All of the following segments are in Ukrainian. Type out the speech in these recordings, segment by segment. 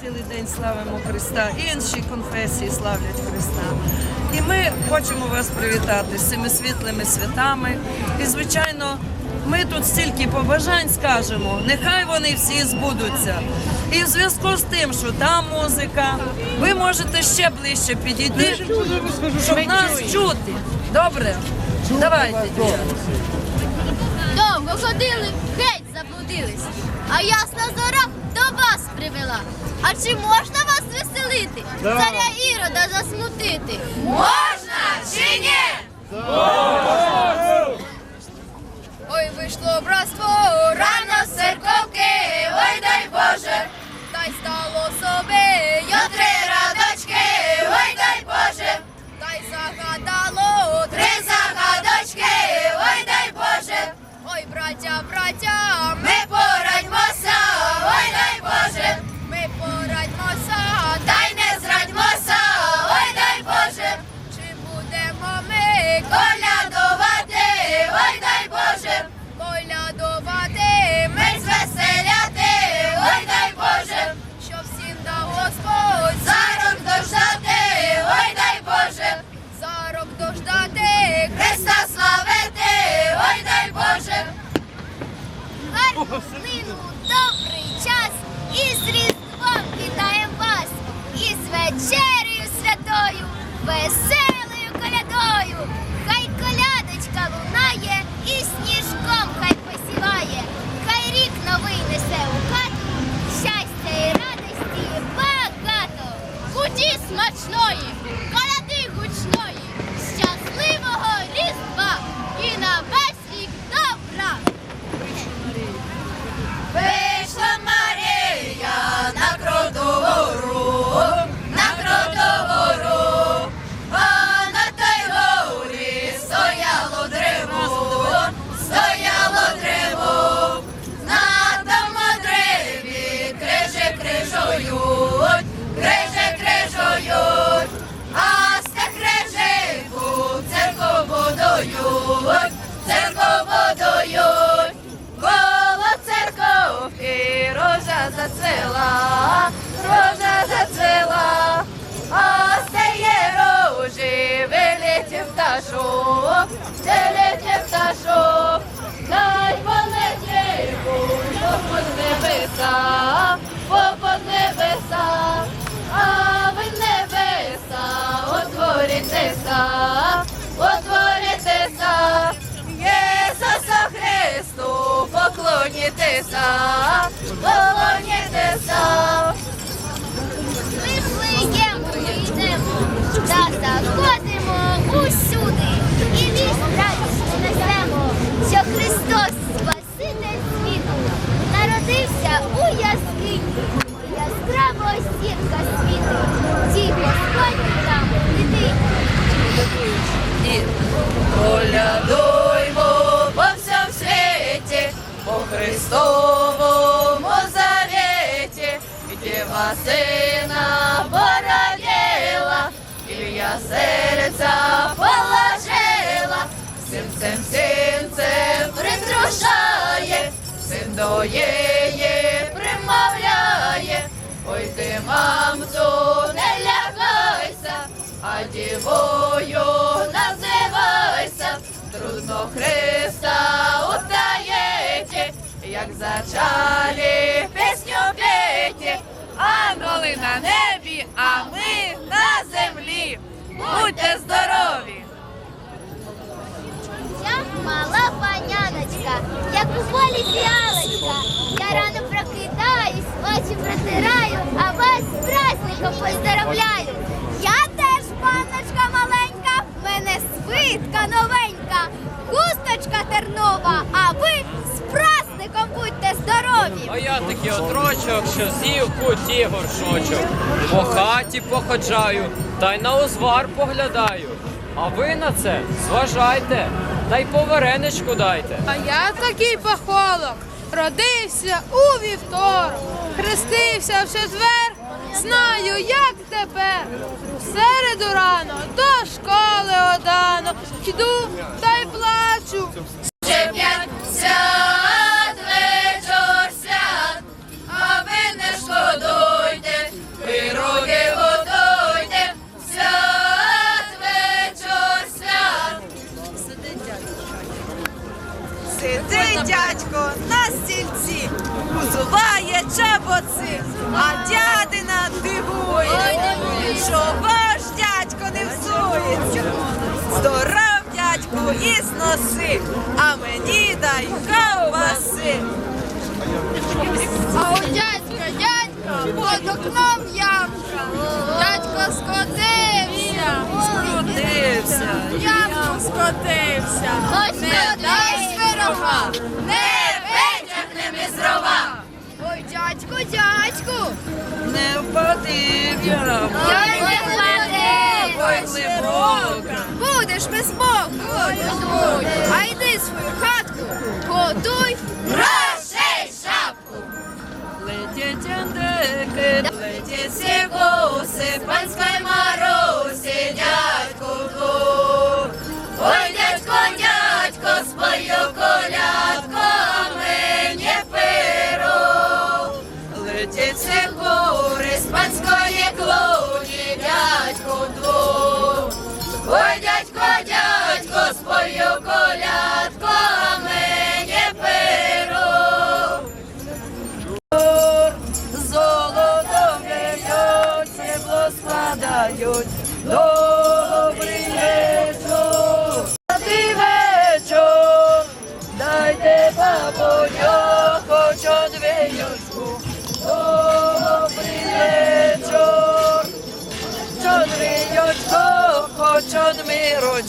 цілий день славимо Христа, інші конфесії славлять Христа. І ми хочемо вас привітати з цими світлими святами. І, звичайно, ми тут стільки побажань скажемо, нехай вони всі збудуться. І в зв'язку з тим, що там музика, ви можете ще ближче підійти, щоб нас чути. Добре? Давайте, дівчата. Довго ходили, геть заблудились. А ясна зора привела. А чи можна вас веселити? Царя Ірода засмутити? Можна чи ні? Ой, вийшло братство рано з церковки, ой дай Боже, та й стало собі йо три радочки, ой дай Боже, та й загадало три загадочки, ой дай Боже, ой, браття, браття, ми порадьмося, поклонітеся, поклонітеся. ми йдемо, та заходимо її примовляє, ой ти, мамцу, не лягайся, а дівою називайся, трудно Христа утаєте, як зачалі пісню п'єте, ангели на небі, а ми на землі. Будьте здорові! Я мала паняночка, як у полі фіалочка. Я рано прокидаюсь, очі протираю, а вас з праздником поздоровляю. Я теж панночка маленька, в мене свитка новенька, хусточка тернова, а ви з праздником будьте здорові. А я такий отрочок, що з'їв куті горшочок. По хаті походжаю, та й на узвар поглядаю. А ви на це зважайте, та й по вареничку дайте. А я такий пахолок, родився у вівторок, хрестився в четвер, знаю, як тепер. В середу рано до школи одано, йду та й плачу. Чаботи, а дядина дивує, чого ж дядько не взується. Здоров, дядьку, і сноси, а мені дай ковбаси. А у дядька, дядька, під окном ямка. Дядько скотився. Скрутився. Ямку скотився. Не дай свирога, не витягнем із рова. Дядьку, дядьку, Не впади я не клади. Ой, глибока. Будеш без боку. А йди свою хатку, готуй грошей шапку. Летять андеки, летять Сікуси, панської Марусі,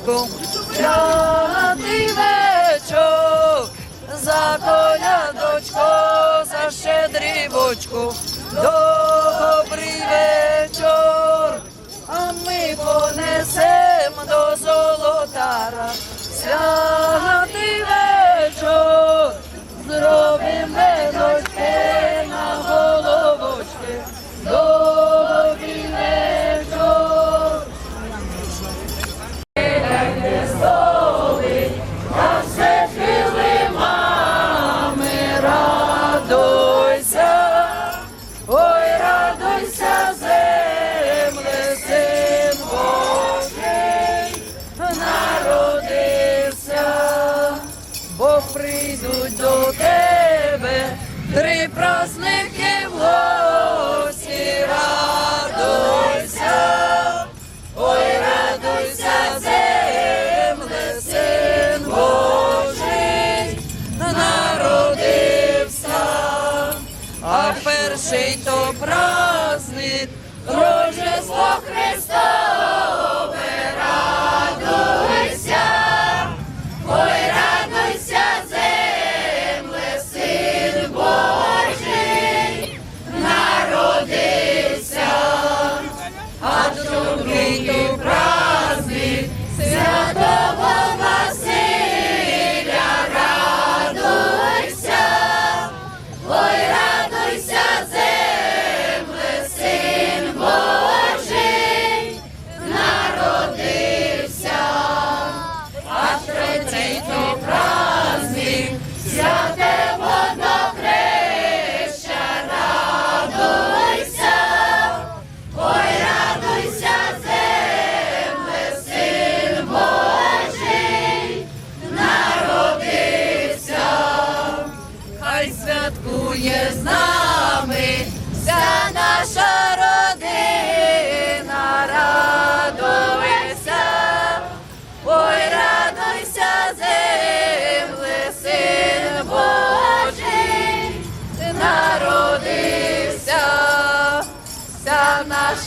одмірочку. Святий вечір, за колядочко, за щедрівочку. Добрий вечір, а ми понесем до золотара. Святий перший то праздник Рождество Христове,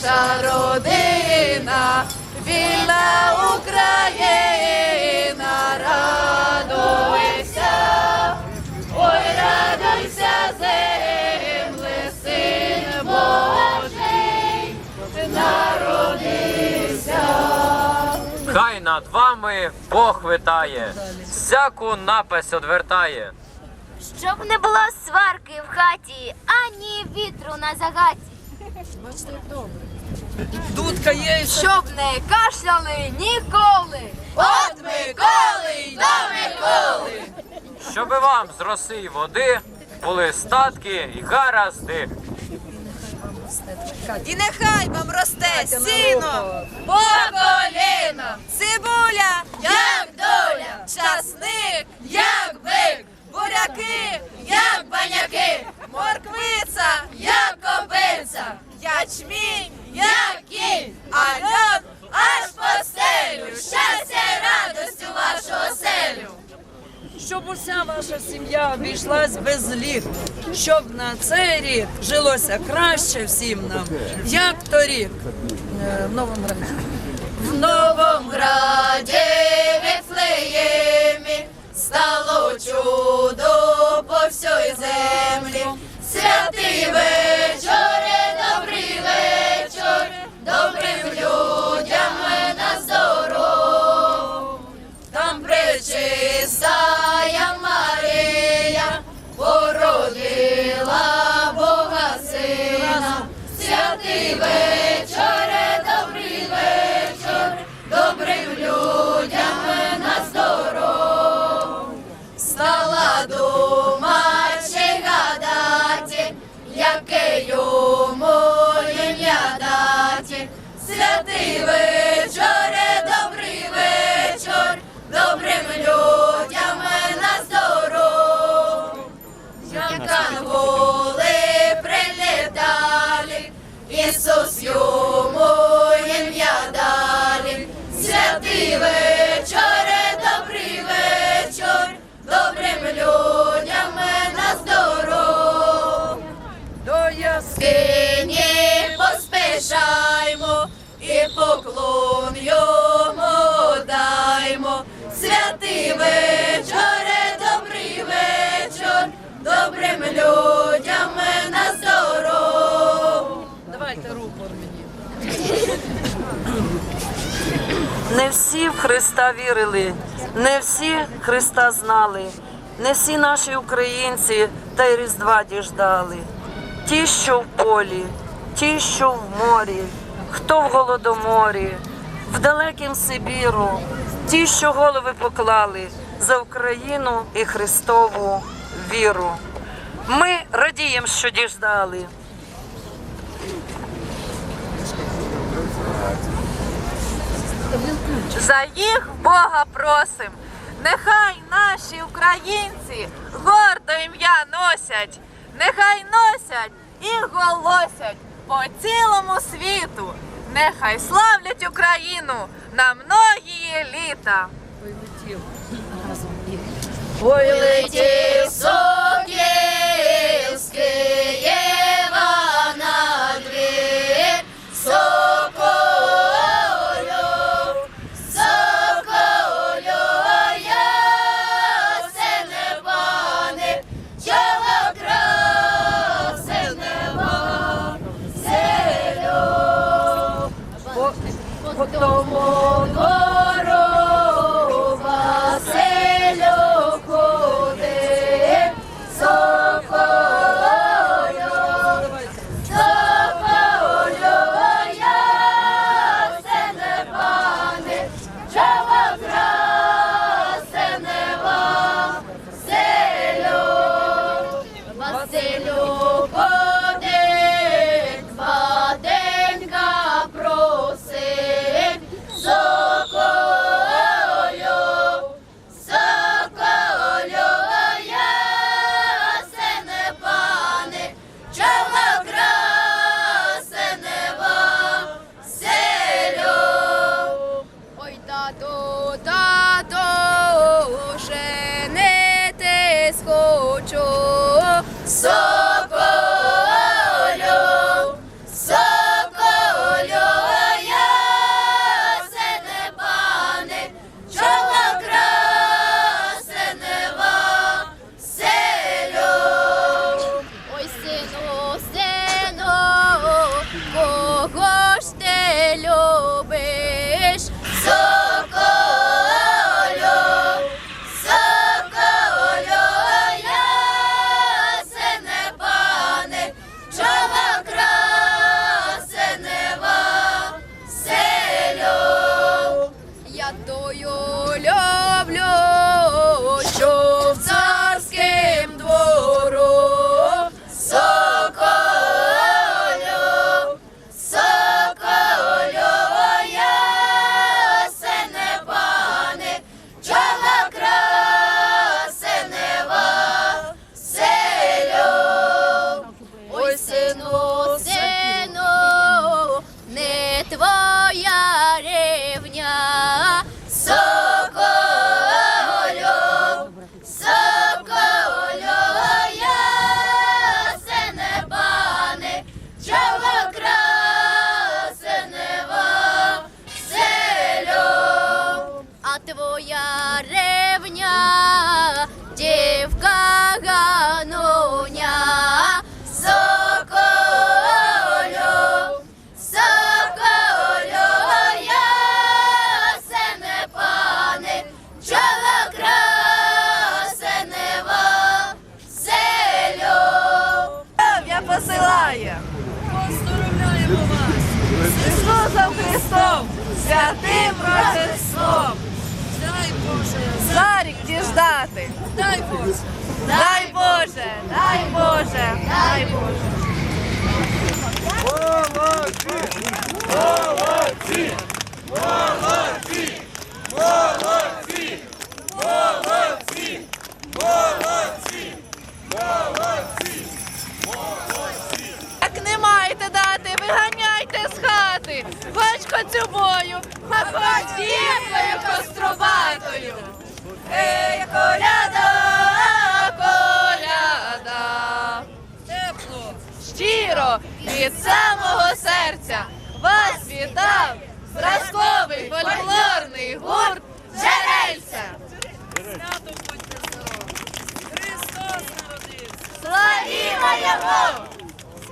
наша родина, вільна Україна, радуйся, ой, радуйся, земле, син Божий, народився. Хай над вами Бог витає, всяку напасть одвертає. Щоб не було сварки в хаті, ані вітру на загаті. Дудка є. Щоб не кашляли ніколи. От Миколи й до Миколи. Щоби вам з роси й води були статки і гаразди. І нехай вам росте сіно, по коліно, цибуля, як доля, часник, як бик, буряки, як баняки, морквиця, як кобиця. Качмінь, як кінь, а аж постелю, щастя, радості вашого селю. Щоб уся ваша сім'я обійшлась без літ, щоб на цей рік жилося краще всім нам, як торік Е, в новому році. В новому граді Віфлеємі стало чудо по всій землі. Святий вечір людям на здоров. Давайте рупор мені. Не всі в Христа вірили, не всі Христа знали, не всі наші українці та й Різдва діждали. Ті, що в полі, ті, що в морі, хто в голодоморі, в далекім Сибіру, ті, що голови поклали за Україну і Христову віру. Ми радіємо, що діждали. За їх Бога просим. Нехай наші українці гордо ім'я носять, нехай носять і голосять по цілому світу. Нехай славлять Україну на многії літа. Ой, летів сокіл з По тому Оля! Дай Боже, дай Боже, дай Боже. Як не маєте дати, виганяйте з хати. Бачко цюбою, хоч дівкою кострубатою. Ей, коляда. від самого серця вас вітав зразковий фольклорний гурт Джерельця. Христос народився! Славімо його!